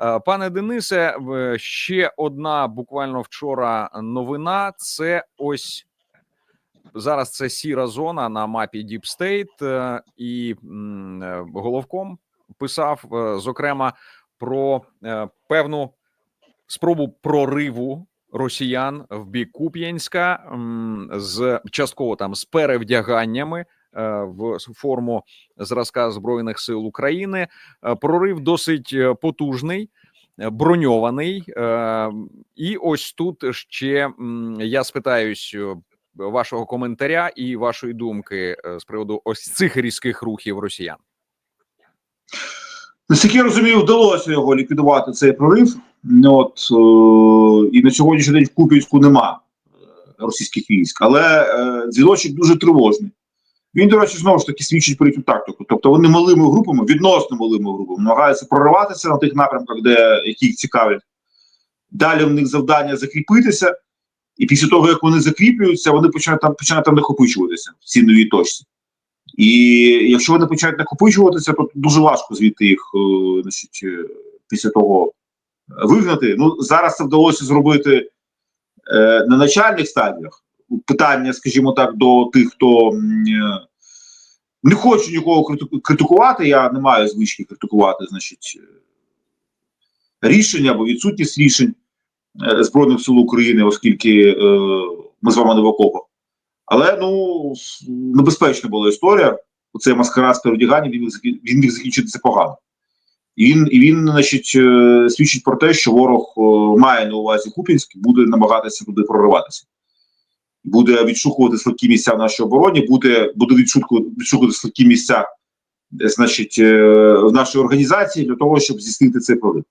Е, Пане Денисе, ще одна буквально вчора новина. Це ось зараз це сіра зона на мапі Deep State, е, і е, головком писав е, зокрема про е, певну спробу прориву росіян в бік Куп'янська з частково там з перевдяганнями е, в форму зразка збройних сил України. Е, Прорив досить е, потужний, е, броньований. Е, І ось тут ще я спитаюсь е, вашого коментаря і вашої думки е, з приводу ось цих різких рухів росіян. Наскільки я розумію, вдалося його ліквідувати цей прорив. От, е, і на сьогоднішній день в Куп'янську нема е, російських військ, але е, дзвіночок дуже тривожний. Він, до речі, знову ж таки свідчить про цю тактику. Тобто вони малими групами, відносно малими групами, намагаються прориватися на тих напрямках, де які їх цікавлять. Далі в них завдання закріпитися, і після того, як вони закріплюються, вони починають там починають там накопичуватися в цій новій точці. І якщо вони починають накопичуватися, то дуже важко звідти їх е, значить, е, після того вигнати. Ну зараз це вдалося зробити е, на начальних стадіях. Питання, скажімо так, до тих, хто е, не хочу нікого критикувати. Я не маю звички критикувати, значить, е, рішення або відсутність рішень е, Збройних сил України, оскільки ми з вами не в окопах. Але ну небезпечна була історія. Оцей маскарад з перевдяганням він він міг закінчитися погано. І він, і він, значить, свідчить про те, що ворог має на увазі Купінськ, буде намагатися туди прориватися. Буде відшукувати слабкі місця в нашій обороні, буде, буде відшукувати, слабкі місця, е, значить, е, в нашій організації для того, щоб здійснити цей прорив.